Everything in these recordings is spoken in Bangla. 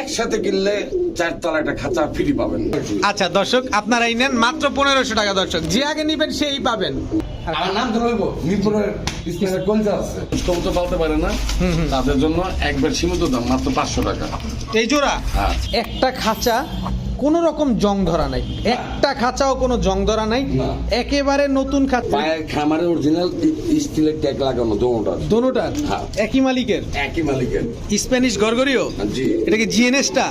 একসাথে কিনলে চার একটা খাঁচা ফ্রি পাবেন। আচ্ছা দর্শক আপনারাই নেন মাত্র পনেরোশো টাকা দর্শক। যে আগে নিবেন সেই পাবেন। আমার নাম তো মিরপুরের ইসমাইলের কলজা আছে। কবুতর পালতে পারে না তাদের জন্য একবার সীমিত দাম মাত্র পাঁচশো টাকা। এই জোড়া? হ্যাঁ। একটা খাঁচা কোনো রকম জং ধরা নাই। একটা খাঁচাও কোনো জং ধরা নাই। একেবারে নতুন খাঁচা। খামারে অরিজিনাল স্টিলের ট্যাগ লাগানো দোনোটা। দোনোটার হ্যাঁ। একই মালিকের? একই মালিকের। Spanish Gregorio ji. এটা কি জিএনএসটা?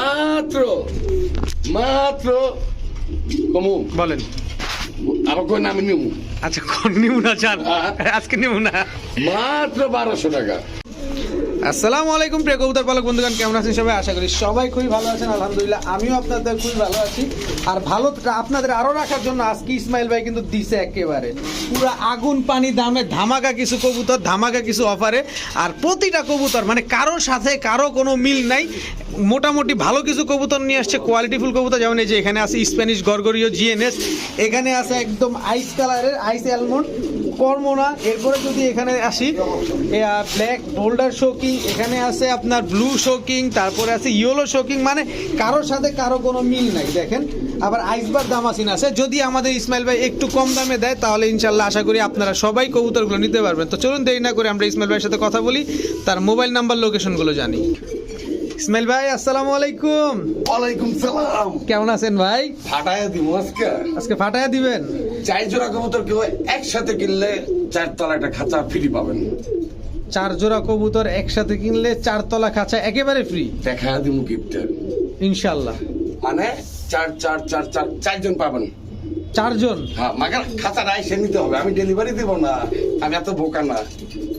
মাত্র মাত্র। কমু। বলেন। আবার কই নামি নিমু? আচ্ছা কোন নিমু না চান? হ্যাঁ। আজকে নিমু না। মাত্র বারোশো টাকা। আসসালামু আলাইকুম প্রিয় কবুতর পালক বন্ধুগণ, কেমন আছেন সবাই? আশা করি সবাই খুবই ভালো আছেন, আলহামদুলিল্লাহ। আমিও আপনাদের খুবই ভালো আছি। আর ভালো আপনাদের আরও রাখার জন্য আজকে ইসমাইল ভাই কিন্তু দিছে একেবারে। পুরো আগুন, পানি, দামে ধামাকা কিছু কবুতর, ধামাকা কিছু অফারে আর প্রতিটা কবুতর মানে কারোর সাথে কারও কোনো মিল নাই। মোটামুটি ভালো কিছু কবুতর নিয়ে আসছে কোয়ালিটিফুল কবুতর। যেমন এই যে এখানে আছে স্প্যানিশ গরগরীয় জিএনএস এখানে আছে একদম আইস কালারের আইস অ্যালমন্ড কর্মনা এরপরে যদি এখানে আসি ব্ল্যাক বোল্ডার শোকিং এখানে আছে আপনার ব্লু শোকিং তারপরে আছে ইয়েলো শোকিং মানে কারোর সাথে কারও কোনো মিল নাই, দেখেন। আবার আইসবার দামাসিন আছে, যদি আমাদের ইসমাইল ভাই একটু কম দামে দেয়, তাহলে ইনশাল্লাহ আশা করি আপনারা সবাই কবুতরগুলো নিতে পারবেন। তো চলুন দেরি না করে আমরা ইসমাইল ভাইয়ের সাথে কথা বলি, তার মোবাইল নাম্বার লোকেশনগুলো জানি। ইসমাইল ভাই আসসালামু আলাইকুম। ওয়ালাইকুম সালাম। কেমন আছেন ভাই? ফাটায় দিব আজকে। আজকে ফাটায়া দিবেন? চাই জোড়া কবুতর কেউ একসাথে কিনলে চার তলা একটা খাঁচা ফ্রি পাবেন। চার জোড়া কবুতর একসাথে কিনলে চারতলা খাঁচা একেবারে ফ্রি দেখা দিব গিফটে ইনশাল্লাহ মানে চার চার চার চার চারজন পাবেন। চারজন? হ্যাঁ মাগার খাঁচাটা এসে নিতে হবে। আমি ডেলিভারি দিব না। আমি এত বোকা না।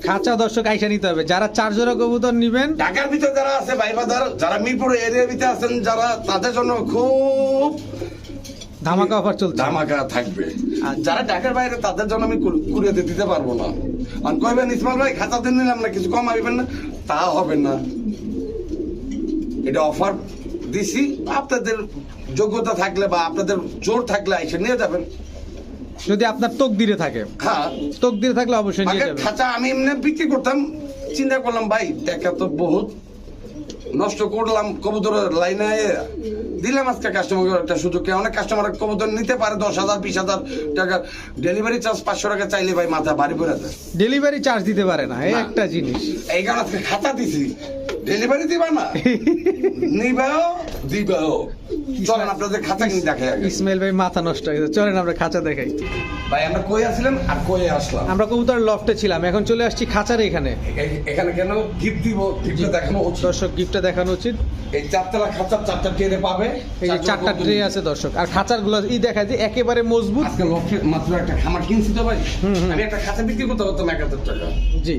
খাঁচা দর্শক আইসা নিতে হবে। যারা চার জোড়া কবুতর নিবেন ঢাকার ভিতরে যারা আছে ভাই যারা মিরপুর এরিয়ার ভিতরে আছেন যারা তাদের জন্য খুব ধামাকা অফার চলছে। ধামাকা থাকবে। আর আচ্ছা। যারা ঢাকার বাইরে তাদের জন্য আমি দিয়ে দিতে পারব না। আর কইবেন ইসমাল ভাই খাতা দিন নিলাম না কিছু কম আইবেন না তা হবে না। এটা অফার দিছি। আপনাদের যোগ্যতা থাকলে বা আপনাদের জোর থাকলে এসে নিয়ে যাবেন। যদি আপনার তোক দিলে থাকে। হ্যাঁ। তোক দিলে থাকলে অবশ্যই নিয়ে যাবেন। খাঁচা আমি এমনি বিক্রি করতাম চিন্তা করলাম ভাই দেখা তো বহুত নষ্ট করলাম কবুতর লাইনে দিলাম আজকে কাস্টমার একটা সুযোগ। অনেক কাস্টমার কবুতর নিতে পারে দশ হাজার বিশ হাজার টাকা। ডেলিভারি চার্জ পাঁচশো টাকা চাইলে ভাই মাথা বাড়ি পড়ে যায় ডেলিভারি চার্জ দিতে পারে না এই না। একটা জিনিস। এই কারণে আজকে খাতা দিছি। ডেলিভারি দিবা না? নিবাও দিবাও। চলেন আপনাদের খাতা কিনে দেখে আগে। ইসমাইল ভাই মাথা নষ্ট হয়ে গেছে। চলেন আমরা খাঁচা দেখাই। ভাই আমরা কই আসছিলাম আর কই আসলাম? আমরা কবুতর লফটে ছিলাম এখন চলে আসছি খাঁচার এখানে। এখানে কেন গিফট দিব? গিফট দেখানো উচিত। দর্শক গিফটটা দেখানো উচিত। এই চারতলা খাঁচার চারটা টেরে পাবে। এই যে চারটা ট্রে আছে দর্শক আর খাঁচারগুলো ই দেখা যায় একেবারে মজবুত। আজকে লক্ষ্যে মাত্র একটা খামার কিনছি তো ভাই। হুম, হুম। আমি একটা খাঁচা বিক্রি করতে পারতাম এক হাজার টাকা। জি।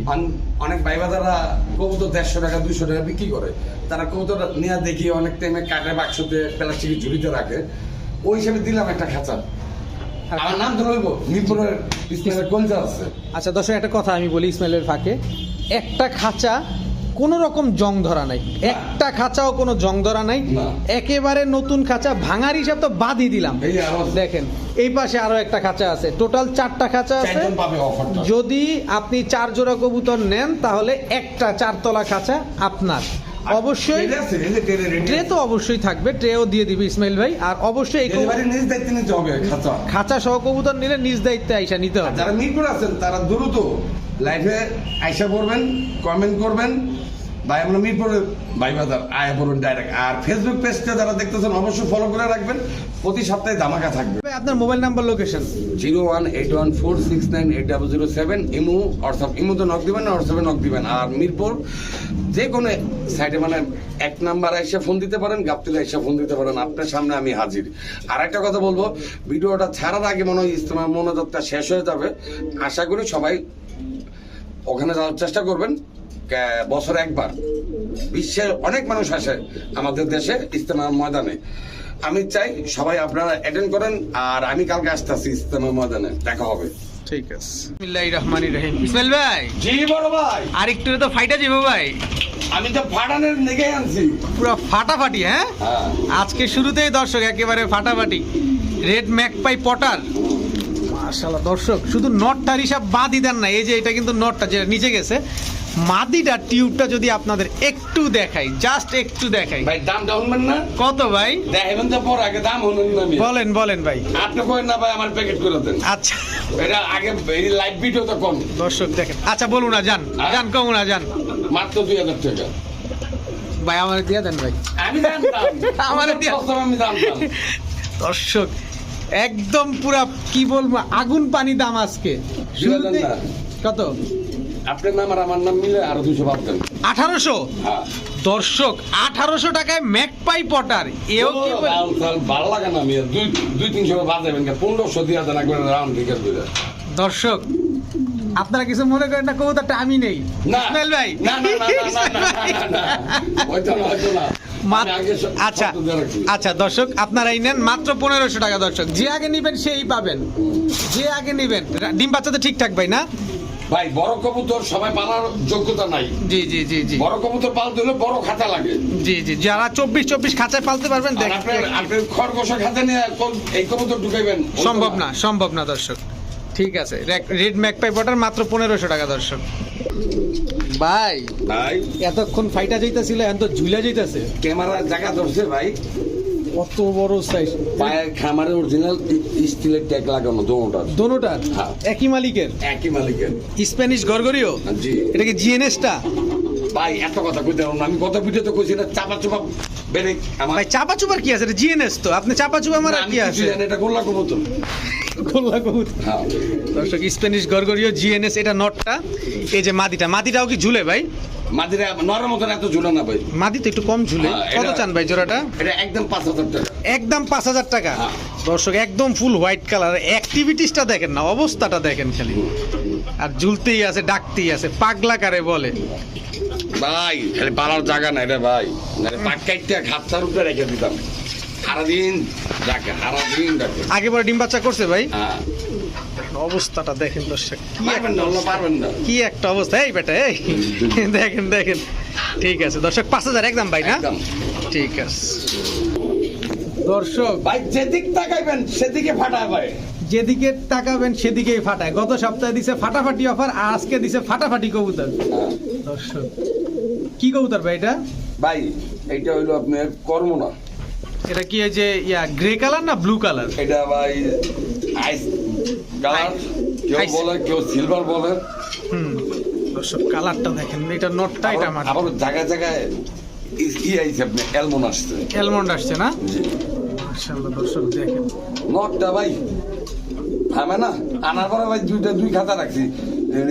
অনেক ভাই বাজারা কবুতর দেড়শো টাকা দুইশো টাকা বিক্রি করে। তারা কবুতর নিয়ে দেখি অনেক টাইমে কাঠের বাক্সতে প্লাস্টিকের ঝুড়িতে রাখে ওই হিসাবে দিলাম একটা খাঁচা। আমার নাম তো রইব মিরপুরের ইসমাইলের কলজা আছে। আচ্ছা দর্শক একটা কথা আমি বলি ইসমাইলের ফাঁকে। একটা খাঁচা কোনো রকম জং ধরা নাই। একটা খাঁচাও কোনো জং ধরা নাই। একেবারে নতুন খাঁচা ভাঙার হিসাব তো বাদই দিলাম। দেখেন এই পাশে আরও একটা খাঁচা আছে। টোটাল চারটা খাঁচা আছে। যদি আপনি চার জোড়া কবুতর নেন তাহলে একটা চারতলা খাঁচা আপনার। অবশ্যই ট্রে। তো অবশ্যই থাকবে ট্রেও দিয়ে দিবে ইসমাইল ভাই। আর অবশ্যই এই নিজ দায়িত্বে নিতে হবে খাঁচা। খাঁচা সহ কবুতর নিলে নিজ দায়িত্বে আইসা নিতে হবে। যারা মিরপুর আছেন তারা দ্রুত লাইভে আইসা করবেন কমেন্ট করবেন। ভাই আমরা মিরপুরে ভাই বাজার আয়া পড়বেন ডাইরেক্ট আর ফেসবুক পেজটা যারা দেখতেছেন অবশ্যই ফলো করে রাখবেন। প্রতি সপ্তাহে ধামাকা থাকবে। আপনার mobile number location zero one eight one four six nine eight double zero seven imo WhatsApp. Imo তো নক দিবেন না হোয়াটসঅ্যাপে নক দিবেন। আর মিরপুর যে কোনো সাইডে মানে এক নাম্বার এসে ফোন দিতে পারেন গাবতলা এসে ফোন দিতে পারেন। আপনার সামনে আমি হাজির। আর একটা কথা বলব ভিডিওটা ছাড়ার আগে মনে হয় ইজতেমা মনোযোগটা শেষ হয়ে যাবে। আশা করি সবাই ওখানে যাওয়ার চেষ্টা করবেন। বছরে একবার। বিশ্বের অনেক মানুষ আসে আমাদের দেশে ইজতেমার ময়দানে। আমি চাই সবাই আপনারা অ্যাটেন্ড করেন আর আমি কালকে আসতেছি ইজতেমার ময়দানে। দেখা হবে। ঠিক আছে। বিসমিল্লাহির রহমানির রহিম। ইসমাইল ভাই! জি বড় ভাই। আর একটু তো ফাইটা যাব ভাই। আমি তো ফাটানের নেগে আনছি। পুরো ফাটাফাটি হ্যাঁ? হ্যাঁ। আজকে শুরুতেই দর্শক একেবারে ফাটাফাটি। রেড ম্যাকপাই পটার মাশাআল্লাহ দর্শক শুধু নটটার হিসাব বাদই দেন না এই যে এটা কিন্তু নটটা যেটা নিচে গেছে। মাদিটা টিউবটা যদি আপনাদের একটু দেখাই জাস্ট একটু দেখাই। ভাই দাম ডাউনবেন না? কত ভাই? দেখবেন তো পর আগে দাম হলেন না বলেন বলেন ভাই। আপনি কই না ভাই আমার প্যাকেট করে দেন। আচ্ছা। এটা আগে এই লাইভ ভিডিও তো কম। দর্শক দেখেন। আচ্ছা বলুন না যান। যান কম না যান। মাত্র দুই হাজার টাকা। ভাই আমার দিয়ে দেন ভাই। আমি জানতাম আমারে দিয়া- আমি জানতাম দর্শক একদম পুরা কি বলব আগুন পানি দাম আজকে। কত? আপনার নাম আর আমার নাম মিলে আরও দুশো আঠারোশো? হ্যাঁ। দর্শক আঠারোশো টাকায় পটার। এও কি ভালো লাগে না মিয়া। দুই দুই তিনশো দেবেন পনেরোশো দিয়ে দেন একবার রাউন্ড টিকেট দর্শক আপনারা কিছু মনে করেন না কবুতরটা আমি নেই। ইসমাইল ভাই। আচ্ছা আচ্ছা দর্শক এই নেন মাত্র পনেরোশো টাকা দর্শক। যে আগে নেবেন সেই পাবেন। যে আগে নেবেন। ডিম বাচ্চা তো ঠিকঠাক ভাই না? ভাই বড় কবুতর সবাই পালার যোগ্যতা নাই। জি জি জি জি। বড় কবুতর পালতে হলে বড় খাতা লাগে। জি জি যারা চব্বিশ চব্বিশ খাঁচায় পালতে পারবেন আপনার আপনার খাতা নিয়ে এই কবুতর ঢুকাইবেন? সম্ভব না সম্ভব না দর্শক। ঠিক আছে রেড ম্যাকপাই পটার মাত্র পনেরোশো টাকা দর্শক। ভাই ভাই। এতক্ষণ ফাইটা যাইতেছিল এখন তো ঝুলে যাইতেছে। ক্যামেরা জায়গা ধরছে ভাই। কত বড় সাইজ পায়ের খামারে অরিজিনাল স্টিলের ট্যাগ লাগানো দোনোটা দোনোটার হ্যাঁ। একই মালিকের? একই মালিকের। Spanish Gregorio ji. এটা কি জিএনএসটা ভাই এত কথা কইতে আমি কত ভিডিও তো কইছি না চাপা চুপা বেড়ে আমার ভাই চাপা চুপার কি আছে? এটা জিএনএস তো। আপনি চাপা চুপা মারা আমি কি আছে? এটা গোল্লা কবুতর। গোল্লা কবুতর। হ্যাঁ। দর্শক স্প্যানিশ গরগরিও জিএনএস এটা নটটা। এই যে মাদিটা মাদিটাও কি ঝুলে ভাই? মাদিরা নরম মতন এত ঝুলে না ভাই। মাদি তো একটু কম ঝুলে। হ্যাঁ, কত চান ভাই জোড়াটা? এটা একদম পাঁচ হাজার টাকা। একদম পাঁচ হাজার টাকা? হ্যাঁ। দর্শক একদম ফুল হোয়াইট কালার অ্যাক্টিভিটিসটা দেখেন না অবস্থাটা দেখেন খালি। আর ঝুলতেই আছে ডাকতেই আছে পাগলা কারে বলে। ভাই খালি পালার জায়গা নাই রে ভাই। পাক উপরে রেখে দিতাম। সারাদিন ডাকে সারাদিন ডাকে। আগে পরে ডিম বাচ্চা করছে ভাই? হ্যাঁ। অবস্থাটা দেখেন দর্শক কি একটা অবস্থা। এই বেটা এই। দেখেন দেখেন। ঠিক আছে দর্শক পাঁচ হাজার একদম ভাই না? ঠিক আছে। দর্শক। ভাই যেদিক তাকাইবেন সেদিকে ফাটায় ভাই। যেদিকে তাকাবেন সেদিকেই ফাটায়। গত সপ্তাহে দিছে ফাটাফাটি অফার আর আজকে দিছে ফাটাফাটি কবুতর। হ্যাঁ। দর্শক কি কবুতর ভাই এটা? ভাই এটা হইল আপনার কর্ম না এটা কি যে ইয়া গ্রে কালার না ব্লু কালার এটা ভাই আইস কালার? কেউ বলে কেউ সিলভার বলে। দর্শক কালারটা দেখেন এটা নটটা এটা আমার। আবার জায়গায় জায়গায় ই- ই আইছে আপনি অ্যালমন আসছে। অ্যালমন্ড আসছে না? জি। মাশাআল্লাহ দর্শক দেখেন। নটটা ভাই থামে না আনার পরে ভাই দুইটা দুই খাতা রাখছি।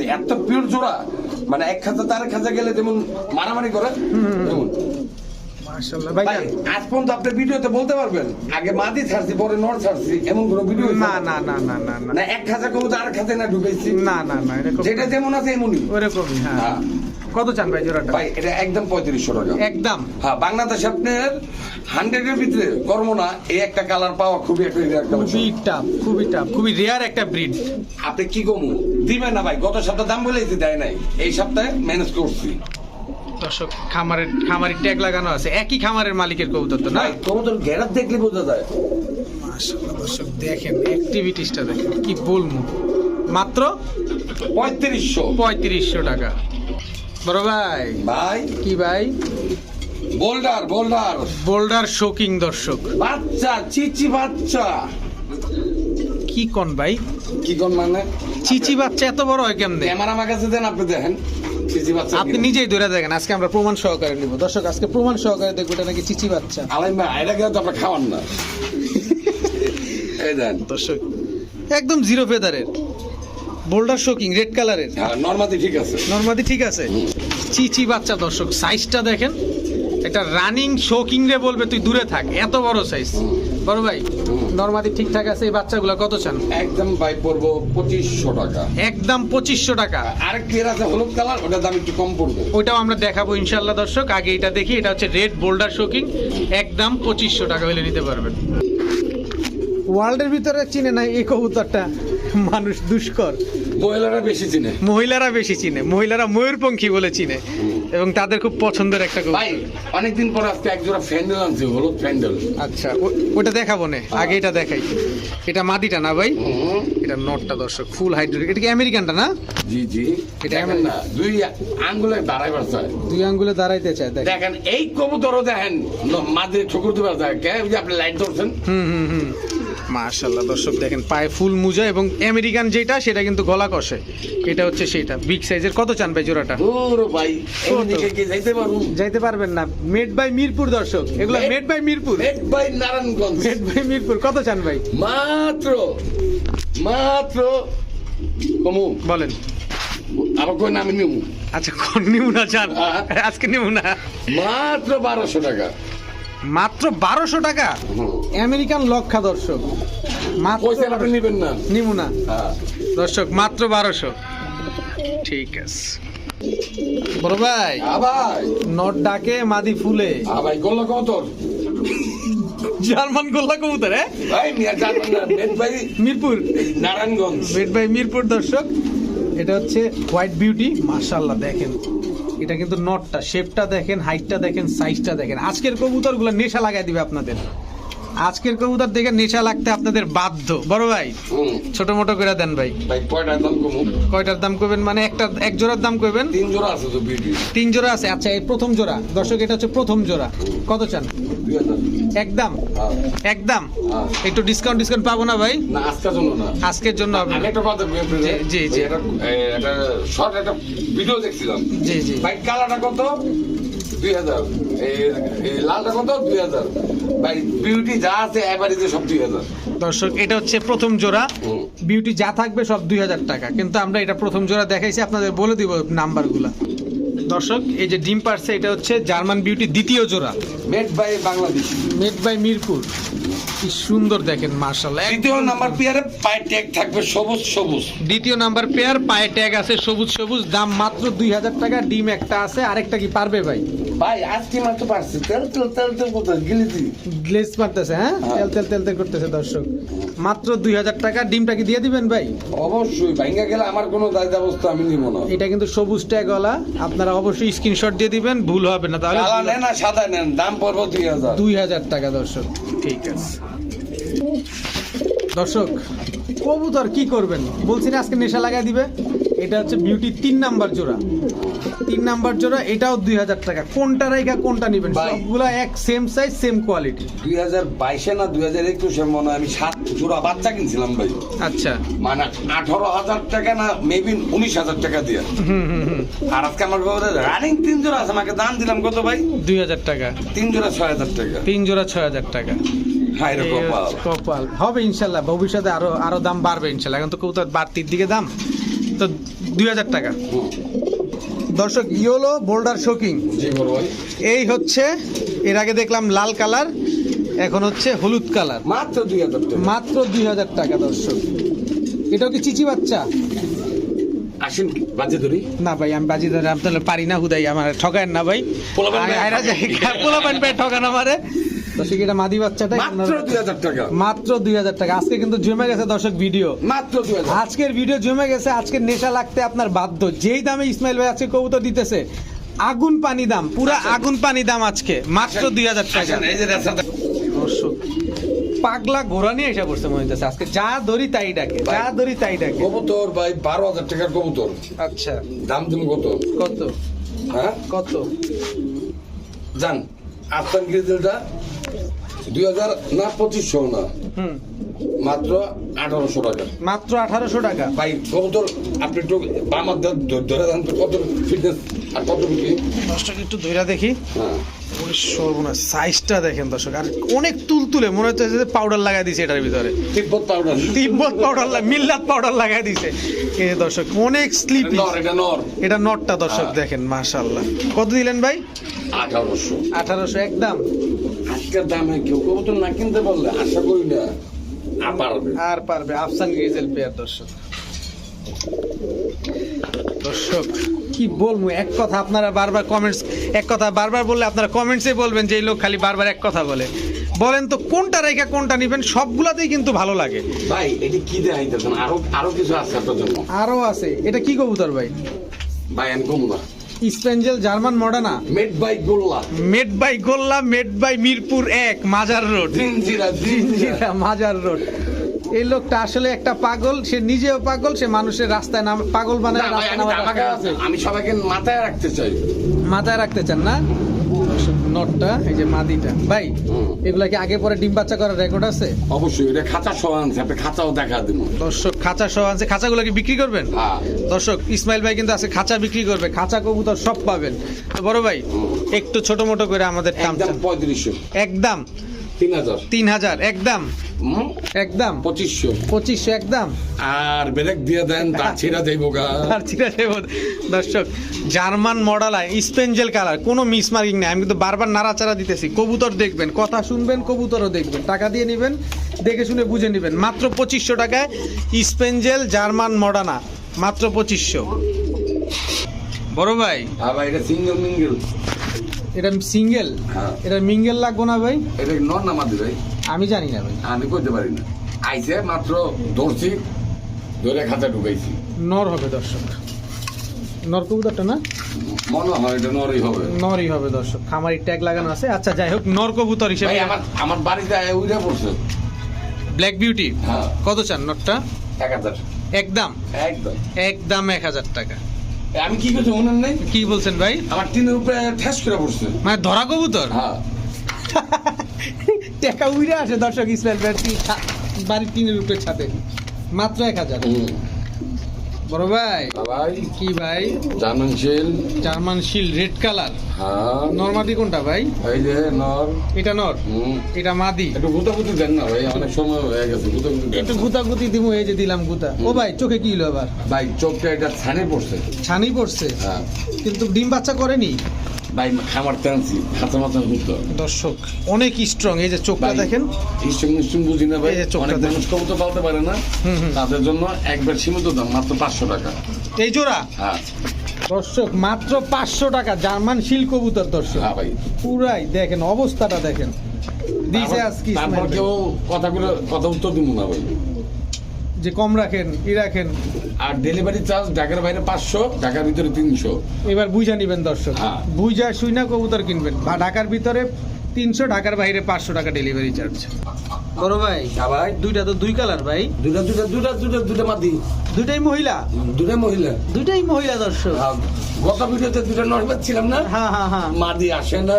এত পিওর জোড়া মানে এক খাতা তার খাতা গেলে যেমন মারামারি করে তেমন। মাশাআল্লাহ। ভাই ভাই আজ পর্যন্ত আপনি ভিডিওতে বলতে পারবেন আগে মাদি ছাড়ছি পরে নর ছাড়ছি এমন কোনো ভিডিও না না না না না না। না এক খাতা করব আর খাতে না ঢুকাইছি না না না এরকম যেটা যেমন আছে এমনই। ওরকমই হ্যাঁ। হ্যাঁ। কত চান ভাই জোড়াটা? ভাই এটা একদম পঁয়ত্রিশশো টাকা। একদম? হ্যাঁ বাংলাদেশ আপনার হান্ড্রেডের ভিতরে কর্ম না এই একটা কালার পাওয়া খুবই একটা খুবই টাফ খুবই টাফ খুবই রেয়ার একটা ব্রিড আপনি কি কমু? দিবেন না ভাই গত সপ্তাহ দাম বলেছি দেয় নাই। এই সপ্তাহে ম্যানেজ করছি। দর্শক খামারের খামারের ট্যাগ লাগানো আছে। একই খামারের মালিকের কবুতর তো না কবুতর ঘেরাত দেখলে বোঝা যায়। মাশাআল্লাহ দর্শক দেখেন অ্যাক্টিভিটিসটা দেখেন কি বলব। মাত্র পঁয়ত্রিশশো। পঁয়ত্রিশশো টাকা। বড় ভাই। ভাই? কি ভাই? Boulder boulder. বোল্ডার শোকিং দর্শক। বাচ্চা চিচি বাচ্চা। কি কোন ভাই? কি কোন মানে? চিচি বাচ্চা এত বড় হয় কেমনে? ক্যামেরা আমার কাছে দেন আপনি দেখেন। চিচি বাচ্চা আপনি নিজেই ধরে দেখেন আজকে আমরা প্রমাণ সহকারে নিব। দর্শক আজকে প্রমাণ সহকারে দেখব এটা নাকি চিচি বাচ্চা। আলাই ভাই আইডা গেলে তো আপনি খাওয়ান না। এই দেন। দর্শক একদম জিরো ফেদারের। বোল্ডার শোকিং রেড কালারের। হ্যাঁ নর্মাদি ঠিক আছে। নর্মাদি ঠিক আছে। চিচি বাচ্চা দর্শক সাইজটা দেখেন একটা রানিং শোকিং রে বলবে তুই দূরে থাক এত বড় সাইজ বড় ভাই নর্মাদি ঠিকঠাক আছে এই বাচ্চাগুলো কত চান? একদম ভাই পড়ব পঁচিশশো টাকা। একদম পঁচিশশো টাকা। আর পেয়ার আছে হলুদ কালার ওটার দাম একটু কম পড়বে। ওইটাও আমরা দেখাবো ইনশাল্লাহ দর্শক। আগে এটা দেখি এটা হচ্ছে রেড বোল্ডার শোকিং একদম পঁচিশশো টাকা হলে নিতে পারবেন। ওয়ার্ল্ডের ভিতরে চিনে নাই এই কবুতরটা। মানুষ দুষ্কর। মহিলারা বেশি চিনে। মহিলারা বেশি চিনে। মহিলারা ময়ূরপঙ্খী বলে চিনে। এবং তাদের খুব পছন্দের একটা কবুতর ভাই অনেকদিন পর আজকে এক জোড়া ফ্যান্ডেল আনছে হলো ফ্যান্ডেল। আচ্ছা ওটা দেখাবো নে। আগে এটা দেখাই। এটা মাদিটা না ভাই? এটা নটটা দর্শক ফুল হাইড্রোলিক এটা কি আমেরিকানটা না? জি জি। এটা না দুই আঙ্গুলে দাঁড়াই পারছে দুই আঙ্গুলে দাঁড়াইতে চায় দেখ দেখেন এই কবুতরও দেখেন মাঝে ঠুকুর দিতে পারছে কে আপনি লাইট ধরছেন? হুম হুম হুম। মাশাল্লাহ দর্শক দেখেন পায়ে ফুল মুজা এবং আমেরিকান যেটা সেটা কিন্তু গলা কষে। এটা হচ্ছে সেটা। বিগ সাইজের কত চান ভাই জোড়াটা? ভাই যাইতে পারব? যাইতে পারবেন না। মেড বাই মিরপুর দর্শক। এগুলো made by Mirpur made by Narayanganj made by Mirpur কত চান ভাই? মাত্র মাত্র কমু। বলেন। আবার কই নামে নিমু? আচ্ছা কোন নিমুনা চান? হ্যাঁ। আজকে নিমুনা মাত্র বারোশো টাকা। মাত্র বারোশো টাকা। আমেরিকান লক্ষা দর্শক মাত্র নেবেন না। নিমুনা হ্যাঁ। দর্শক মাত্র বারোশো। ঠিক আছে। বড় ভাই আবার নট ডাকে মাদি ফুলে। আবার গোল্লা কত জার্মান গোল্লা কবুতর হ্যাঁ? ভাই মিয়া জানবেন মেট ভাই। মিরপুর। নারায়ণগঞ্জ। মিরপুর দর্শক। এটা হচ্ছে হোয়াইট বিউটি মাশাল্লাহ দেখেন। এটা কিন্তু নটটা শেপটা দেখেন হাইটটা দেখেন সাইজটা দেখেন। আজকের কবুতরগুলো নেশা লাগাই দিবে আপনাদের। আজকের কবুতর দেখে নেশা লাগতে আপনাদের বাধ্য। বড় ভাই ছোট মোটো করে দেন ভাই। ভাই কয়টা দাম কয়টার দাম করবেন মানে একটা এক জোড়ার দাম করবেন তিন জোড়া আছে তো তিন জোড়া আছে? আচ্ছা এই প্রথম জোড়া। দর্শক এটা হচ্ছে প্রথম জোড়া। কত চান? একদম? হ্যাঁ। একদম? হ্যাঁ। একটু ডিসকাউন্ট ডিসকাউন্ট পাবো না ভাই? না আজকের জন্য না। আজকের জন্য হবে। একটা কথা জি, জি, জি। ওই একটা এ, একটা শর্ট একটা ভিডিও দেখছিলাম। জি জি। ভাই কালারটা কত? দুই হাজার। এই- লালটা কত? দুই হাজার। ভাই বিউটি যা আছে এভারেজে সব দুই হাজার। দর্শক এটা হচ্ছে প্রথম জোড়া। বিউটি যা থাকবে সব দুই হাজার টাকা। কিন্তু আমরা এটা প্রথম জোড়া দেখাইছি আপনাদের বলে দিব নাম্বারগুলা। দর্শক এই যে ডিম পারছে এটা হচ্ছে জার্মান বিউটি দ্বিতীয় জোড়া। Made by Bangladesh made by Mirpur. কি সুন্দর দেখেন মার্শাল দ্বিতীয় নাম্বার পেয়ারে পায়ে ট্যাগ থাকবে সবুজ সবুজ। দ্বিতীয় নাম্বার পেয়ার পায়ে ট্যাগ আছে সবুজ সবুজ দাম মাত্র দুই হাজার টাকা ডিম একটা আছে আরেকটা কি পারবে ভাই? ভাই আজকে মাত্র পারছি। তেল তেল তেল তেল কোথায়? গিলিতি গ্লেজ মারতেছে হ্যাঁ? হ্যাঁ। তেল তেল তেল তেল করতেছে দর্শক। মাত্র দুই হাজার টাকা ডিমটা কি দিয়ে দিবেন ভাই? অবশ্যই ভাঙ্গা গেলে আমার কোনো দায় ব্যবস্থা আমি নিব না। এটা কিন্তু সবুজ ট্যাগওয়ালা আপনারা অবশ্যই স্ক্রিনশট দিয়ে দিবেন ভুল হবে না তাহলে কালা নেন না সাদা নেন দাম পড়ব দুই হাজার। দুই হাজার টাকা দর্শক। ঠিক আছে। দর্শক কবুতর কি করবেন? বলছি না আজকে নেশা লাগাই দিবে। এটা হচ্ছে বিউটি তিন নাম্বার জোড়া। তিন নাম্বার জোড়া এটাও দুই হাজার টাকা। কোনটা রেখা কোনটা নেবেন? সবগুলা এক সেম সাইজ সেম কোয়ালিটি দুই হাজার বাইশে না দুই হাজার একুশে মনে হয় আমি সাত জোড়া বাচ্চা কিনছিলাম ভাই। আচ্ছা। মানে আঠারো হাজার টাকা না মেবি উনিশ হাজার টাকা দিয়ে। আর আজকে আমার রানিং তিন জোড়া আছে আমাকে দাম দিলাম কত ভাই? দুই হাজার টাকা। তিন জোড়া ছয় হাজার টাকা। তিন জোড়া ছয় হাজার টাকা। হাই রে এই কপাল কপাল হবে ইনশাল্লাহ ভবিষ্যতে আরও আরও দাম বাড়বে ইনশাল্লাহ। এখন তো কবুতর বাড়তির দিকে দাম তো দুই হাজার টাকা। দর্শক ইয়োলো বোল্ডার শোকিং এই হচ্ছে এর আগে দেখলাম লাল কালার এখন হচ্ছে হলুদ কালার। মাত্র দুই হাজার মাত্র দুই হাজার টাকা দর্শক। এটাও কি চিচি বাচ্চা? আসেন বাজে ধরি। না ভাই আমি বাজি ধরে আপনার পারি না হুদাই আমার ঠকায়েন না ভাই। আয়রা যাই ঠকান আমারে। দর্শক এটা মাদি বাচ্চাটাই? মাত্র দুই হাজার টাকা। মাত্র দুই হাজার টাকা। আজকে কিন্তু জমে গেছে দর্শক ভিডিও। মাত্র দুই হাজার। আজকের ভিডিও জমে গেছে আজকের নেশা লাগতে আপনার বাধ্য। যেই দামে ইসমাইল ভাই আজকে কবুতর দিতেছে আগুন পানি দাম পুরা আচ্ছা। আগুন পানি দাম আজকে মাত্র দুই হাজার টাকা। যে দর্শক পাগলা ঘোড়া নিয়ে এসে পড়ছে মনে হইতেছে আজকে। যা ধরি তাই ডাকে যা ধরি তাই ডাকে। কবুতর ভাই বারো হাজার টাকার কবুতর। আচ্ছা। দাম তুমি কত? কত? হ্যাঁ? কত? জান আফতান গ্রিজেলটা দুই হাজার না পঁচিশশো না। হুম। মাত্র আঠারোশো টাকা। মাত্র আঠারোশো টাকা? ভাই আপনি একটু বামার ধ- ধ- ধরে দেন কত ফিটনেস আর কত কি দর্শক একটু ধইরা দেখি। হ্যাঁ। সর্বনাশ সাইজটা দেখেন দর্শক আর অনেক তুলতুলে মনে হচ্ছে যে পাউডার লাগাই দিয়েছে এটার ভিতরে। Tibbet powder Tibbet powder Millat powder লাগাই দিয়েছে এই দর্শক অনেক স্লিপি এটা নর। এটা নটটা দর্শক হ্যাঁ। দেখেন মাশাআল্লাহ। কত দিলেন ভাই? আঠারোশো। আঠারোশো একদম। দামে কেউ কবুতর না কিনতে পারলে আশা করি না আর পারবে। আর পারবে। আফসান গ্রিজেল পেয়ার দর্শক। দর্শক কি বলব? এক কথা আপনারা বারবার কমেন্টস এক কথা বারবার বললে আপনারা কমেন্টসে বলবেন যে এই লোক খালি বারবার এক কথা বলে। বলেন তো কোনটা রেখা কোনটা নিবেন? সবগুলাতেই কিন্তু ভালো লাগে। ভাই এটি কি দেখাইতেছেন আরও আরও কিছু আছে আপনার জন্য। আরও আছে। এটা কি কবুতর ভাই? ভাই আমি কম না স্পেঞ্জেল জার্মান মডার্না মেড বাই গোল্লা মেড বাই গোল্লা মেড বাই মিরপুর এক মাজার রোড জিনজিরা জিনজিরা মাজার রোড এই লোকটা আসলে একটা পাগল সে নিজেও পাগল সে মানুষের রাস্তায় নাম পাগল বানায় রাস্তায় আছে। আমি সবাইকে মাথায় রাখতে চাই। মাথায় রাখতে চান না? নটটা এই যে মাদিটা। ভাই এগুলা কি আগে পরে ডিম বাচ্চা করার রেকর্ড আছে? অবশ্যই এটা খাঁচা সহ আনছে আপনি খাঁচাও দেখা দিব। দর্শক খাঁচা সহ আনছে। খাঁচাগুলো কি বিক্রি করবেন? হ্যাঁ। দর্শক ইসমাইল ভাই কিন্তু আছে খাঁচা বিক্রি করবে খাঁচা কবুতর সব পাবেন। বড় ভাই একটু ছোট মোটো করে আমাদের দাম পঁয়ত্রিশশো। একদম। তিন হাজার। একদম। একদম। পঁচিশশো। পঁচিশশো একদম। আর ব্রেক দিয়ে দেন তার ছেড়া দর্শক জার্মান স্পেঞ্জেল কালার কোনো মিস মার্কিং নেই। আমি কিন্তু বারবার নাড়াচাড়া দিতেছি। কবুতর দেখবেন কথা শুনবেন কবুতরও দেখবেন। টাকা দিয়ে নেবেন দেখে শুনে বুঝে নেবেন। মাত্র পঁচিশশো টাকায় স্পেঞ্জেল জার্মান মডানা মাত্র পঁচিশশো। বড় ভাই। হ্যাঁ ভাই এটা সিঙ্গেল মিঙ্গেল। এটা সিঙ্গেল হ্যাঁ। এটা মিঙ্গেল লাগবো না ভাই? এটা নর নামাদি ভাই? আমি জানি না ভাই। আমি করতে পারি না। আইসে মাত্র ধরছি ধরে খাঁচা ঢুকাইছি। নর হবে দর্শক। নর কবুতরটা না? মনে হয় এটা নরই হবে। নরই হবে দর্শক। খামারি ট্যাগ লাগানো আছে। আচ্ছা যাই হোক নর কবুতর ভাই হিসেবে আমার আমার বাড়িতে উইরা পড়ছে। ব্ল্যাক বিউটি কত চান নটটা এক হাজার। একদম। একদম। একদম এক হাজার টাকা। আমি কি করছি মনে নেই? কি বলছেন ভাই? আমার টিনের উপরে ঠেস করে পড়ছে। মানে ধরা কবুতর? হ্যাঁ। টাকা উইরে আসে দর্শক ইসলাম বাড়ির টিনের উপরে ছাদে। মাত্র এক হাজার। হুম। বড় ভাই। ভাই। কি ভাই? জার্মান শিল। জার্মান শিল রেড কালার। হ্যাঁ। নরমাদি কোনটা ভাই? এই যে নর। এটা নর। এটা মাদি? একটু গুতাগুতি দেন না ভাই অনেক সময় হয়ে গেছে গুতাগুতি একটু না। গুতা গুতি দিমু এই যে দিলাম গুতা। ও ভাই চোখে কি হলো আবার ভাই চোখটা এটা ছানি পড়ছে। ছানি পড়ছে? হ্যাঁ। কিন্তু ডিম বাচ্চা করেনি? ভাই খামার টানছি খাঁচা মাথা হুতো দর্শক অনেক স্ট্রং এই যে চোখটা দেখেন। ইস্টুম ইস্টুম বুঝি না ভাই অনেক। মানুষ কবুতর পালতে পারে না। তাদের জন্য একবার সীমিত দাম মাত্র পাঁচশো টাকা। এই জোড়া? হ্যাঁ। দর্শক মাত্র পাঁচশো টাকা জার্মান শিল কবুতর দর্শক। হ্যাঁ ভাই। পুরাই দেখেন অবস্থাটা দেখেন। দিছে আজকে কথাগুলো কথা উত্তর দিব না ভাই। যে কম রাখেন ই রাখেন। আর ডেলিভারি চার্জ ঢাকার বাইরে পাঁচশো ঢাকার ভিতরে তিনশো। এবার বুঝা নিবেন দর্শক। বুঝা শুই না কবুতর কিনবেন। বা ঢাকার ভিতরে তিনশো ঢাকার বাইরে পাঁচশো টাকা ডেলিভারি চার্জ বড় ভাই হ্যাঁ ভাই। দুইটা তো দুই কালার ভাই। দুটা দুটা দুটা দুটা দুটা মাদি। দুইটাই মহিলা? দুটা মহিলা। দুইটাই মহিলা দর্শক। গত ভিডিওতে দুটা নর্মাল ছিলাম না? হ্যাঁ হ্যাঁ হ্যাঁ। মাদি আসে না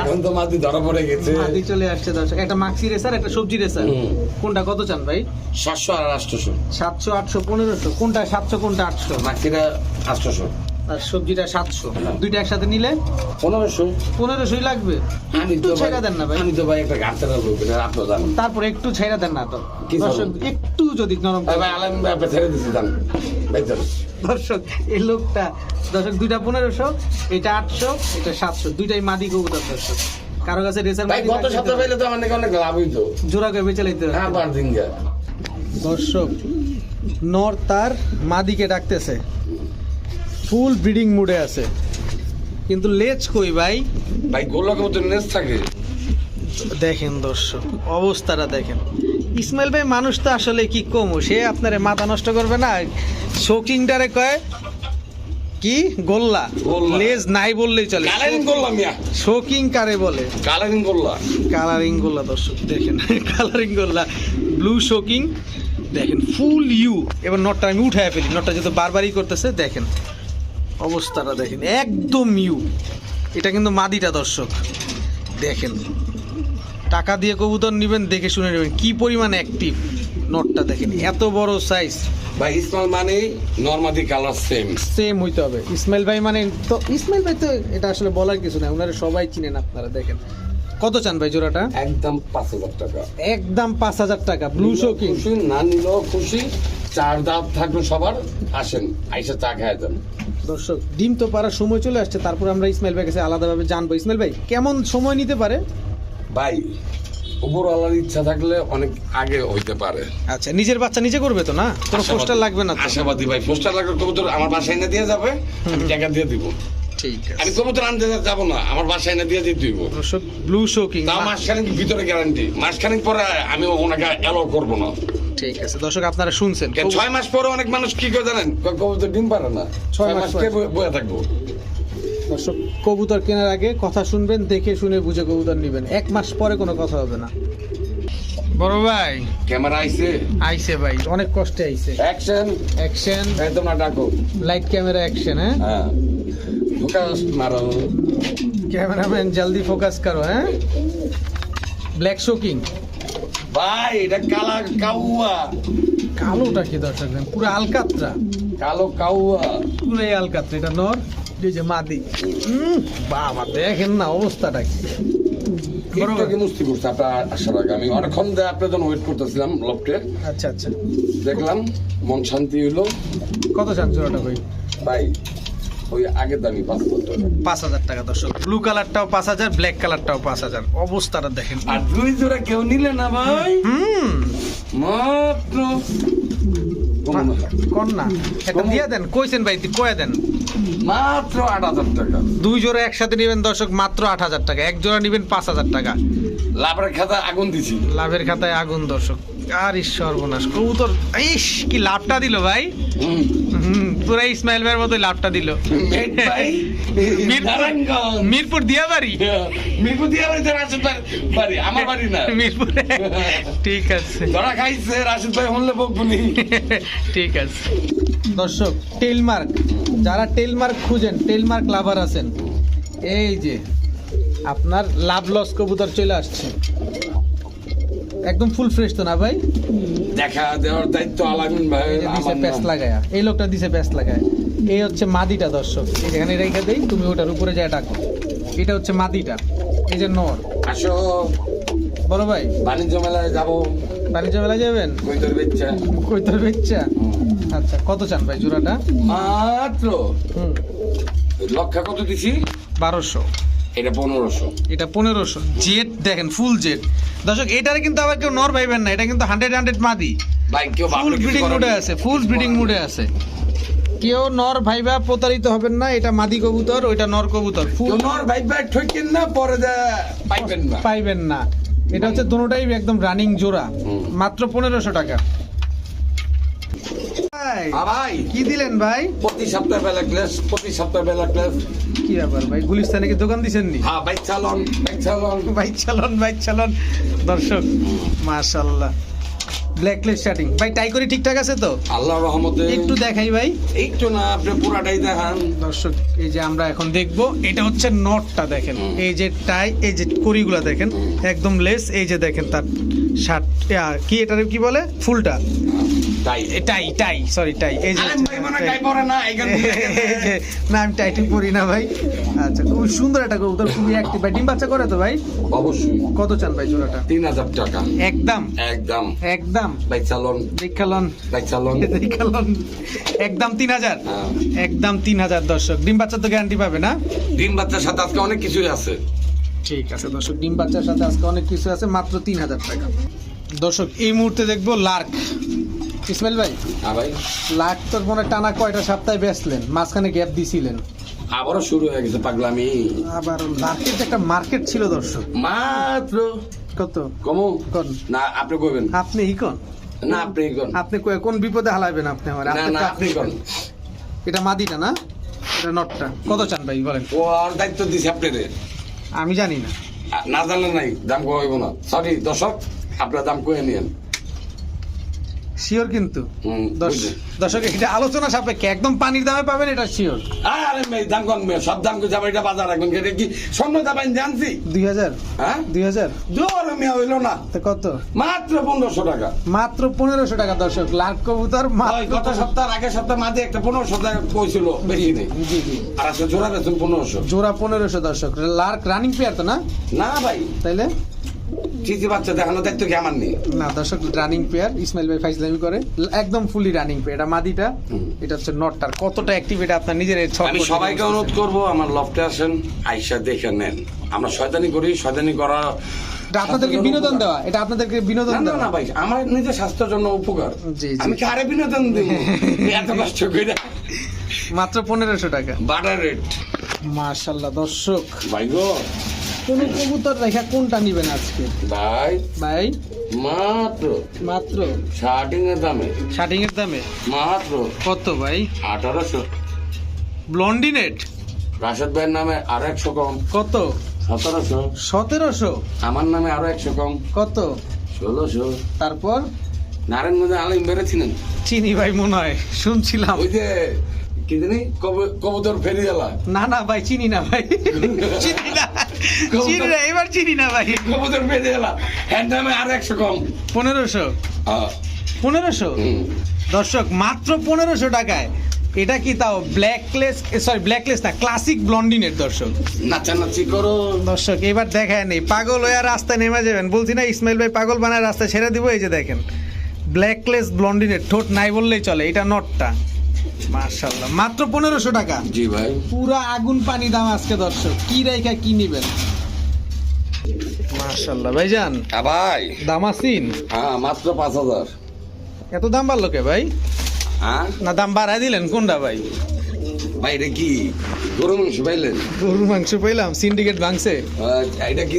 এখন তো মাদি ধরা পড়ে গেছে। হাতি চলে আসছে দর্শক। একটা মাক্সি রেসার একটা সবজি রেসার কোনটা কত চান ভাই? সাতশো আর আটশোশো সাতশো আটশো পনেরোশো। কোনটা সাতশো কোনটা আটশো? মাকিরা আটশোশো আর সবজিটা সাতশো। দুইটা একসাথে নিলে? পনেরোশো। পনেরোশোই লাগবে। আমি একটু তো ভাই দেন না ভাই। আমি তো ভাই একটা লোক আপনার জানেন তারপর একটু ছেড়ে দেন না তো। দর্শক একটু যদি নরম ভাই আলাম আপনি ছেড়ে জান। দর্শক এই লোকটা দর্শক দুইটা পনেরোশো এটা আটশো এটা সাতশো। দুইটাই মাদি কবুতর দর্শক। কারও কাছে রেসার ভাই গত সপ্তাহে পাইলে তো অনেক অনেক লাভ হইতো। জোড়া করে বেঁচে লাইতে। হ্যাঁ বার দিন দর্শক নর তার মাদিকে ডাকতেছে। ফুল ব্রিডিং মুডে আছে। কিন্তু লেজ কই ভাই? ভাই গোলক মতো নেস থাকে। দেখেন দর্শক অবস্থাটা দেখেন। ইসমাইল ভাই মানুষ তো আসলে কি কম? সে আপনারে মাথা নষ্ট করবে না? শোকিংটারে কয় কি? গোল্লা? গোল্লা। লেজ নাই বললেই চলে। কালারিং করলাম ইয়া শোকিং কারে বলে? কালারিং গোল্লা। কালারিং গোল্লা দর্শক দেখেন। কালারিং গোল্লা ব্লু শোকিং দেখেন ফুল ইউ। এবার নটটা আমি উঠায় ফেলি। নটটা যেহেতু বারবারই করতেছে দেখেন। অবস্থাটা দেখেন একদম ইউ এটা কিন্তু মাদিটা দর্শক। দেখেন। টাকা দিয়ে কবুতর নেবেন দেখে শুনে নেবেন। কি পরিমাণ অ্যাক্টিভ নটটা দেখেন। এত বড় সাইজ ভাই ইসমাল মানে নর্মাদি কালার সেম সেম হইতে হবে। ইসমাইল ভাই মানে তো ইসমাইল ভাই তো এটা আসলে বলার কিছু না ওনারা সবাই চিনেন আপনারা দেখেন। কত চান ভাই জোড়াটা? একদম পাঁচ হাজার টাকা। একদম পাঁচ হাজার টাকা। ব্লু শোকিং খুশি না নিলেও খুশি চার দাঁত থাকল সবার। আসেন আইসা চা খায় যান দর্শক ডিম তো পারার সময় চলে আসছে তারপর আমরা ইসমাইল ভাই কাছে আলাদাভাবে জানব। ইসমাইল ভাই কেমন সময় নিতে পারে? ভাই উপর আল্লাহর ইচ্ছা থাকলে অনেক আগে হইতে পারে। আচ্ছা নিজের বাচ্চা নিজে করবে তো না? কোনো পোস্টার লাগবে না তো? আশাবাদী ভাই পোস্টার লাগবে কবুতর আমার বাসায় এনে দিয়ে যাবে আমি টাকা দিয়ে দিব। ঠিক আমি কবুতর আনতে যাব না আমার বাসায় এনে দিয়ে দিতে দিব দর্শক ব্লু শোকিং তাও মাসখানেক ভিতরে গ্যারান্টি মাসখানেক পরে আমি ওনাকে অ্যালাউ করব না। ঠিক আছে। দর্শক আপনারা শুনছেন। কেন ছয় মাস পরে অনেক মানুষ কি করে জানেন? কবুতর ডিম পারে না? ছয় মাস কে পরে। বয়ে- থাকব। দর্শক কবুতর কেনার আগে কথা শুনবেন দেখে শুনে বুঝে কবুতর নেবেন। এক মাস পরে কোনো কথা হবে না। বড় ভাই। ক্যামেরা আইছে? আইছে ভাই। অনেক কষ্টে আইছে। অ্যাকশন অ্যাকশন একদম না ডাকো। লাইট ক্যামেরা অ্যাকশন হ্যাঁ? হ্যাঁ। ফোকাস মারো। ক্যামেরাম্যান জলদি ফোকাস করো হ্যাঁ? ব্ল্যাক শোকিং ভাই এটা কালা কাউয়া। কালোটা কি দর্শক পুরো আলকাতরা। কালো কাউয়া। পুরো আলকাতরা এটা নর এই যে মাদি। বাবা দেখেন না অবস্থাটা কি। মুস্তি করছে? আপনার আসার আগে আমি অনেকক্ষণ ধরে আপনার জন্য ওয়েট করতেছিলাম লফটে আচ্ছা আচ্ছা। দেখলাম মন শান্তি হইল। কত চান জোড়াটা ভাই? ভাই ওই আগের দামি পাঁচ হাজার টাকা। পাঁচ হাজার টাকা দর্শক। ব্লু কালারটাও পাঁচ হাজার ব্ল্যাক কালারটাও পাঁচ হাজার। অবস্থাটা দেখেন। আর দুই জোড়া কেউ নিলে না ভাই? হুম। মাত্র দিয়ে দেন কইছেন ভাই তুই কয়ে দেন। মাত্র আট হাজার টাকা। দুই জোড়া একসাথে নেবেন দর্শক মাত্র আট হাজার টাকা। এক জোড়া নেবেন পাঁচ হাজার টাকা। লাভের খাতায় আগুন দিছি। লাভের খাতায় আগুন দর্শক। আর ঈশ্বর সর্বনাশ কবুতর ইস কি লাভটা দিল ভাই। হুম। হুম পুরো ইসমাইল ভাইয়ের মতোই লাভটা দিল। মিরপুর দিয়া বাড়ি মিরপুর দিয়ে বাড়িতে রাশিদ ভাই বাড়ি আমার বাড়ি না। মিরপুরে। ঠিক আছে। ধরা খাইছে রাশিদ ভাই হলে বকবুনি। ঠিক আছে। দর্শক টেলমার্ক যারা টেলমার্ক খুঁজেন টেলমার্ক লাভার আছেন এই যে আপনার লাভ লস কবুতর চলে আসছে। একদম ফুল ফ্রেশ তো না ভাই? দেখা দেওয়ার দায়িত্ব আলামিন ভাই দিছে প্যাস। লাগায়া। এই লোকটা দিছে প্যাস লাগায়। এই হচ্ছে মাদিটা দর্শক। এই যেখানে রেখে দেই তুমি ওটার উপরে যায় ডাকো। এটা হচ্ছে মাদিটা। এই যে নর। আসো। বড় ভাই। বাণিজ্য মেলায় যাব। বাণিজ্য মেলায় যাবেন? কই তোর বেচ্চা কই তোর বেচ্চা আচ্ছা কত চান ভাই জোড়াটা? মাত্র? হুম। লক্ষা কত দিছি? বারোশো। এটা পনেরোশো। এটা পনেরোশো। জেট দেখেন ফুল জেট। দর্শক এটারে কিন্তু আবার কেউ নর ভাইবেন না এটা কিন্তু হান্ড্রেড হান্ড্রেড মাদি। ভাই কেউ ফুল ব্রিডিং মুডে আছে ফুল ব্রিডিং মুডে আছে। কেউ নর ভাইবা প্রতারিত হবেন না এটা মাদি কবুতর ওইটা নর কবুতর। ফুল নর ভাইবা ভাই ঠকেন না পরে যা পাইবেন না। পাইবেন না। এটা হচ্ছে দুটোটাই একদম রানিং জোড়া মাত্র পনেরোশো টাকা। ভাই, আ ভাই। কি দিলেন ভাই? প্রতি সপ্তাহে বেলা ক্লাস প্রতি সপ্তাহে বেলা ক্লাস। কি ব্যাপার ভাই গুলিস্তানে কি দোকান দিছেন নি হ্যাঁ বাইক চালন বাইক চালন বাইক চালন বাইক চালন দর্শক মাশাল্লাহ ব্ল্যাকলেস শার্টিং ভাই টাই করে ঠিকঠাক আছে তো? আল্লাহ রহমতে। একটু দেখাই ভাই। একটু না আপনি পুরাটাই দেখান। দর্শক এই যে আমরা এখন দেখব এটা হচ্ছে নটটা দেখেন। এই যে টাই এই যে কড়িগুলা দেখেন একদম লেস এই যে দেখেন তার শার্ট কি এটা কি বলে? ফুলটা? টাই টাই সরি টাই এই যে মনে না এখান থেকে এই যে না আমি টাইটি পরি না ভাই। আচ্ছা খুব সুন্দর একটা কবুতর খুবই অ্যাক্টিভ ভাই ডিম বাচ্চা করে তো ভাই? অবশ্যই। কত চান ভাই জোড়াটা? তিন হাজার টাকা। একদম। একদম। একদম। বাইক চালন দেখালন বাইক চালন দেখালন একদম তিন হাজার। হ্যাঁ। একদম তিন হাজার দর্শক। ডিম বাচ্চা তো গ্যারান্টি পাবে না? ডিম বাচ্চার সাথে আজকে অনেক কিছুই আছে। ঠিক আছে দর্শক। ডিম বাচ্চার সাথে আজকে অনেক কিছু আছে মাত্র তিন হাজার টাকা। দর্শক এই মুহূর্তে দেখব লার্ক। ইসমাইল ভাই? হ্যাঁ ভাই। লার্ক তোর মনে হয় টানা কয়টা সপ্তাহে বেচলেন? মাঝখানে গ্যাপ দিছিলেন। আবারও শুরু হয়ে গেছে পাগলামি। আবার যে একটা মার্কেট ছিল দর্শক। মাত্র কত? কমো? কোন? না আপনি কইবেন। আপনি ইকন না আপনি কোন। আপনি কোন বিপদে হালাইবেন আপনি আমার? না না আপনি কোন? এটা মাদিটা না? এটা নটটা। কত চান ভাই বলেন? ও আর দায়িত্ব দিছে আপনাদের। আমি জানি না। না জানলে নাই দাম কমাইব না। সরি দর্শক আপনার দাম কয়ে নিয়েন। শিওর কিন্তু। দর্শক এটা আলোচনা সাপেক্ষে। একদম পানির দামে পাবেন এটা শিওর আরে মেয়ে দাম কমবে সব দাম করে যাবে এটা বাজার রাখবেন এটা কি স্বর্ণ দাবাইন জানছি দুই হাজার। হ্যাঁ? দুই হাজার। জোর মেয়ে হইল না। তো কত? মাত্র পনেরোশো টাকা। মাত্র পনেরোশো টাকা দর্শক। লাখ কবুতর মাত্র গত সপ্তাহ আগের সপ্তাহ মাঝে একটা পনেরোশো টাকা কইছিল বেশি নেই। জি জি আর আজকে জোড়া বেতন পনেরোশো। জোড়া পনেরোশো দর্শক। লার্ক রানিং প্লেয়ার তো না? না ভাই। তাইলে? বাচ্চা দেখানো কি আমার নেই? না দর্শক রানিং পেয়ার ইসমাইল ভাই ফাইজলামি করে। একদম ফুলি রানিং পেয়ার এটা মাদিটা এটা হচ্ছে নটটার কতটা অ্যাক্টিভ এটা আপনার নিজের আমি সবাইকে অনুরোধ করব আমার লফটে আসেন আইসা দেখে নেন। আমরা শয়তানি করি শয়তানি করা এটা আপনাদেরকে বিনোদন দেওয়া এটা আপনাদেরকে বিনোদন না না দেওয়া। না ভাই আমার নিজের স্বাস্থ্যের জন্য উপকার। আমি কারে বিনোদন দেব? এত কষ্ট করে। মাত্র পনেরোশো টাকা। Butter rate. মার্শাল্লাহ দর্শক। ভাই গো। কোন কবুতর রেখা কোনটা নিবেন আজকে? ভাই ভাই? মাত্র। মাত্র? শার্টিং এর দামে। শার্টিং এর দামে? মাত্র। কত ভাই? আঠারোশো। ব্লন্ডিনেট? রাশেদ ভাইয়ের নামে আরও একশো কম। কত? সতেরোশো। সতেরোশো? আমার নামে আরও একশো কম। কত? ষোলোশো। তারপর? নারায়ণগঞ্জ আলিম বেড়েছিলেন চিনি ভাই মনে হয় শুনছিলাম। ওই যে কি জানি কব- কবুতর ফেরিওয়ালা না না ভাই চিনি না ভাই। চিনি না। চিনি না এবার চিনি না ভাই। কবুতর ফেরিওয়ালা হ্যান্ড নামে আরও একশো কম। পনেরোশো? পনেরোশো? দর্শক মাত্র পনেরোশো টাকায়। এটা কি তাও ব্ল্যাকলেস সরি ব্ল্যাকলেস না ক্লাসিক ব্লন্ডিনের দর্শক। নাচানাচি করো। দর্শক এবার দেখায় নেই। পাগল হয়ে আর রাস্তায় নেমে যাবেন। বলছি না ইসমাইল ভাই পাগল বানায় রাস্তায় ছেড়ে দিব এই যে দেখেন। ব্ল্যাকলেস ব্লন্ডিনের ঠোঁট নাই বললেই চলে এটা নটটা। মার্শাল্লাহ মাত্র পনেরোশো টাকা। জি ভাই। পুরা আগুন পানি দাম আজকে দর্শক। কি রেখা কি নিবেন? মার্শাল্লাহ ভাইজান আ ভাই। দাম আসিন হ্যাঁ মাত্র পাঁচ হাজার। এত দাম বাড়লো কে ভাই? হ্যাঁ? না দাম বাড়ায় দিলেন কোনটা ভাই? ভাই এটা কি? গরু মাংস পাইলেন? গরুর মাংস পাইলাম সিন্ডিকেট ভাঙছে। এটা কি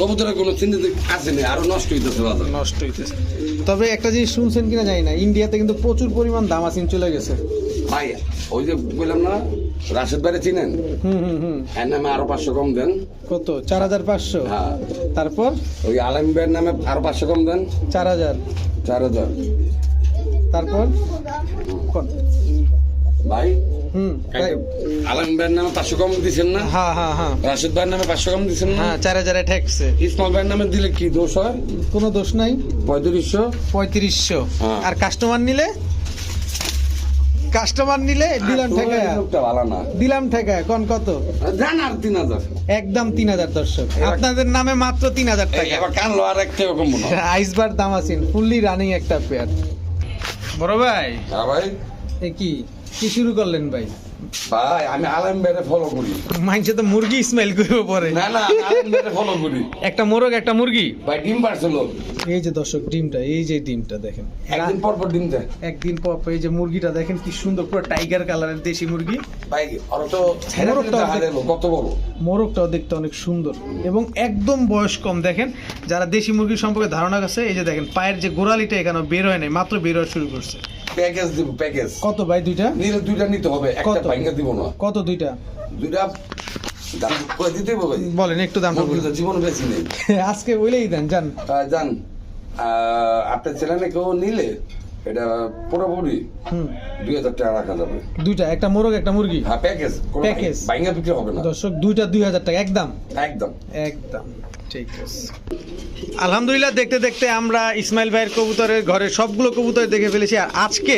কবুতরের কোনো চিন্তা আছে না আরও নষ্ট হইতেছে বাজার। নষ্ট হইতেছে। তবে একটা জিনিস শুনছেন কিনা জানি না ইন্ডিয়াতে কিন্তু প্রচুর পরিমাণ দাম আসিন চলে গেছে। ভাই ওই যে বললাম না রাশেদ ভাইরে চিনেন? হুম হুম হুম। এর নামে আরও পাঁচশো কম দেন। কত? চার হাজার পাঁচশো? হ্যাঁ। তারপর? ওই আলম ভাইয়ের নামে আরও পাঁচশো কম দেন। চার হাজার। চার হাজার। তারপর? ভাই? আলম ভাইয়ের নামে পাঁচশো কম দিচ্ছেন না? হ্যাঁ হ্যাঁ হ্যাঁ। রাশেদ ভাইয়ের নামে পাঁচশো কম দিচ্ছেন না? হ্যাঁ চার হাজারে ঠেকছে। ইসমাল ভাইয়ের নামে দিলে কি দোষ হয়? কোনো দোষ নাই। পঁয়ত্রিশশো? পঁয়ত্রিশশো। হ্যাঁ। আর কাস্টমার নিলে? কাস্টমার নিলে দিলাম কোন কত? তিন হাজার। একদম তিন হাজার দর্শক। আপনাদের নামে মাত্র তিন হাজার টাকা। আর একটা আইসবার দাম আছেন ফুললি রানিং একটা পেয়ার বড় ভাই। হ্যাঁ ভাই। এ কি? কি শুরু করলেন ভাই? ভাই আমি আলম ভাইরে ফলো করি। মাইনসে তো মুরগি স্মেল করবে পরে। না না আলম ভাইরে ফলো করি। একটা মোরগ একটা মুরগি? ভাই ডিম পারছিল। এই যে দর্শক ডিমটা এই যে ডিমটা দেখেন। একদিন পর পর ডিম দেয়। একদিন পর পর এই যে মুরগিটা দেখেন কি সুন্দর পুরো টাইগার কালারের দেশি মুরগি। ভাই ওরা তো ছেড়ে মোরগটা দিতে অর্ধেক- হারালো, কত বড়। মোরগটাও দেখতে অনেক সুন্দর। এবং একদম বয়স কম দেখেন। যারা দেশি মুরগির সম্পর্কে ধারণা আছে এই যে দেখেন পায়ের যে গোড়ালিটা এখানে বের হয় নাই মাত্র বের হওয়া শুরু করছে। প্যাকেজ দিব প্যাকেজ কত ভাই দুইটা? নিলে দুইটা নিতে হবে একটা ভাঙ্গা দিব না। কত দুইটা? দুইটা দাম করে দিতে হবে। বলেন একটু মুরগি বলুন। জীবন বেশি নেই। আজকে বলেই দেন জান তা জান আপনার ছেলে কেউ নিলে এটা পুরোপুরি দুই হাজার টাকা রাখা যাবে। দুইটা একটা মোরগ একটা মুরগি? হ্যাঁ প্যাকেজ প্যাকেজ। ভাঙ্গা বিক্রি হবে না। দর্শক দুইটা দুই হাজার টাকা একদম। একদম। একদম। ঠিক আছে। আলহামদুলিল্লাহ, দেখতে দেখতে আমরা ইসমাইল ভাইয়ের কবুতরের ঘরে সবগুলো কবুতর দেখে ফেলেছি। আর আজকে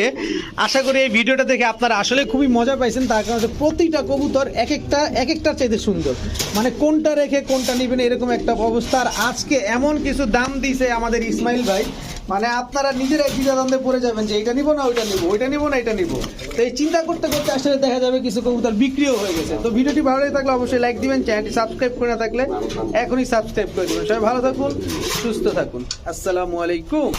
আশা করি এই ভিডিওটা দেখে আপনারা আসলে খুবই মজা পাইছেন, তার কারণ প্রতিটা কবুতর এক একটা, এক একটার চাইতে সুন্দর। মানে কোনটা রেখে কোনটা নেবেন এরকম একটা অবস্থা। আর আজকে এমন কিছু দাম দিছে আমাদের ইসমাইল ভাই মানে আপনারা নিজেরাই দ্বিধাদ্বন্দ্বে পড়ে যাবেন যে এটা নিবো না, ওইটা নিবো ওইটা নিবো না, এটা নিবো। তো এই চিন্তা করতে করতে আসলে দেখা যাবে কিছু কবুতর বিক্রিও হয়ে গেছে। তো ভিডিওটি ভালো লেগে থাকলে অবশ্যই লাইক দিবেন চ্যানেলটি সাবস্ক্রাইব করে না থাকলে এখনই সাবস্ক্রাইব করে দেবেন। সবাই ভালো থাকুন, সুস্থ থাকুন। আসসালামু আলাইকুম।